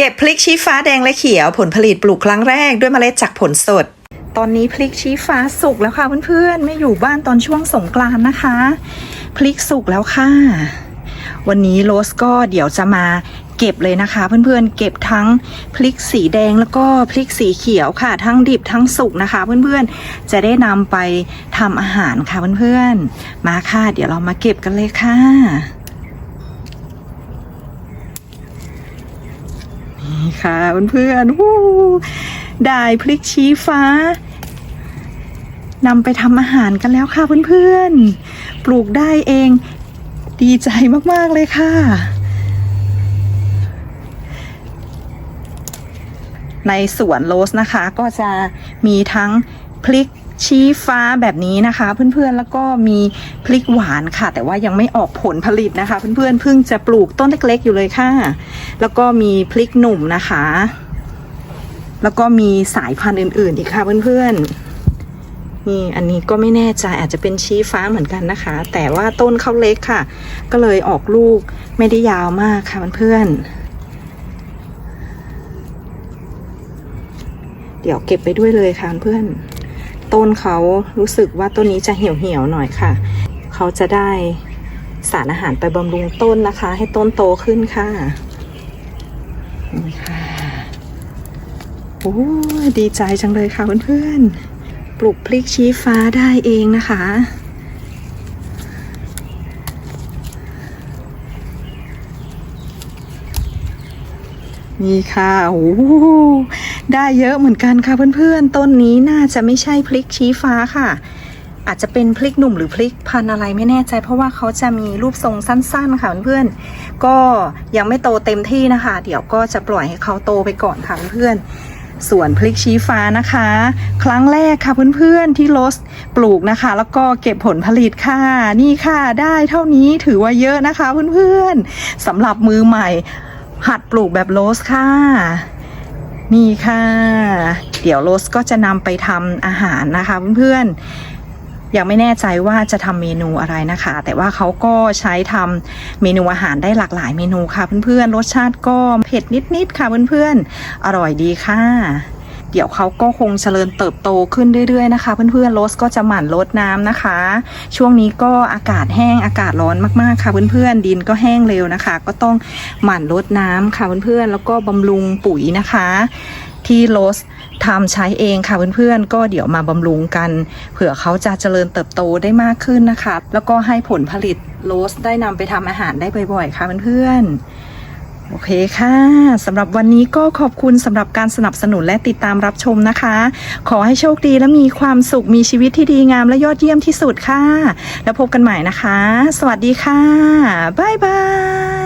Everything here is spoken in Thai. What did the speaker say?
เก็บพลิกชี้ฟ้าแดงและเขียวผลผลิตปลูกครั้งแรกด้วยเมล็ดจากผลสด ตอนนี้พลิกชี้ฟ้าสุกแล้วค่ะเพื่อนๆ ไม่อยู่บ้านตอนช่วงสงกรานต์นะคะ พลิกสุกแล้วค่ะ วันนี้โรสก็เดี๋ยวจะมาเก็บเลยนะคะ เพื่อนๆ เก็บทั้งพลิกสีแดงแล้วก็พลิกสีเขียวค่ะ ทั้งดิบทั้งสุกนะคะ เพื่อนๆ จะได้นำไปทำอาหารค่ะเพื่อนๆ มาค่ะ เดี๋ยวเรามาเก็บกันเลยค่ะ นี่ค่ะเพื่อนๆวู้ได้พลิกชี้ฟ้านำไปทำอาหารกันแล้วค่ะเพื่อนๆ ปลูกได้เองดีใจมากๆเลยค่ะ ในสวนโรสนะคะก็จะมีทั้งพลิก ชี้ฟ้าแบบนี้นะคะ เพื่อนๆแล้วก็มีพลิกหวานค่ะ แต่ว่ายังไม่ออกผลผลิตนะคะ เพื่อนๆเพิ่งจะปลูกต้นเล็กๆอยู่เลยค่ะ แล้วก็มีพลิกหนุ่มนะคะ แล้วก็มีสายพันธุ์อื่น ๆ อีกค่ะเพื่อนๆนี่อันนี้ก็ไม่แน่ใจอาจจะเป็นชี้ฟ้าเหมือนกันนะคะ แต่ว่าต้นเขาเล็กค่ะ ก็เลยออกลูกไม่ได้ยาวมากค่ะเพื่อนๆเดี๋ยวเก็บไปด้วยเลยค่ะเพื่อน ต้นเขารู้สึกว่าต้นนี้จะเหี่ยวเหี่ยวๆหน่อยค่ะ เขาจะได้สารอาหารไปบำรุงต้นนะคะ ให้ต้นโตขึ้นค่ะนี่ค่ะโอ้ดีใจจังเลยค่ะเพื่อนๆปลูกพริกชี้ฟ้าได้เองนะคะ นี่ค่ะโอ้โหได้เยอะเหมือนกันค่ะเพื่อนๆ ต้นนี้น่าจะไม่ใช่พริกชี้ฟ้าค่ะ อาจจะเป็นพริกหนุ่มหรือพริกพันอะไรไม่แน่ใจ เพราะว่าเขาจะมีรูปทรงสั้นๆ ค่ะเพื่อนๆ ก็ยังไม่โตเต็มที่นะคะ เดี๋ยวก็จะปล่อยให้เขาโตไปก่อนค่ะเพื่อนๆ ส่วนพริกชี้ฟ้านะคะ ครั้งแรกค่ะเพื่อนๆ ที่โรสปลูกนะคะ แล้วก็เก็บผลผลิตค่ะ นี่ค่ะได้เท่านี้ถือว่าเยอะนะคะเพื่อนๆสำหรับมือใหม่ หัดปลูกแบบโรสค่ะ นี่ค่ะ เดี๋ยวโรสก็จะนำไปทำอาหารนะคะเพื่อนๆ ยังไม่แน่ใจว่าจะทำเมนูอะไรนะคะ แต่ว่าเขาก็ใช้ทำเมนูอาหารได้หลากหลายเมนูค่ะเพื่อนๆ รสชาติก็เผ็ดนิดๆค่ะเพื่อนๆ อร่อยดีค่ะ เดี๋ยวเขาก็คงเจริญเติบโตขึ้นเรื่อยๆนะคะ เพื่อนๆ โรสก็จะหมั่นลดน้ำนะคะ ช่วงนี้ก็อากาศแห้งอากาศร้อนมากๆค่ะเพื่อนๆ ดินก็แห้งเร็วนะคะ ก็ต้องหมั่นลดน้ำค่ะเพื่อนๆ แล้วก็บำรุงปุ๋ยนะคะ ที่โรสทำใช้เองค่ะเพื่อนๆ ก็เดี๋ยวมาบำรุงกัน เผื่อเขาจะเจริญเติบโตได้มากขึ้นนะคะ แล้วก็ให้ผลผลิตโรสได้นำไปทำอาหารได้บ่อยๆ ค่ะเพื่อนๆ โอเคค่ะสำหรับวันนี้ก็ขอบคุณสำหรับการสนับสนุนและติดตามรับชมนะคะ ขอให้โชคดีและมีความสุขมีชีวิตที่ดีงามและยอดเยี่ยมที่สุดค่ะ แล้วพบกันใหม่นะคะ สวัสดีค่ะ บ๊ายบาย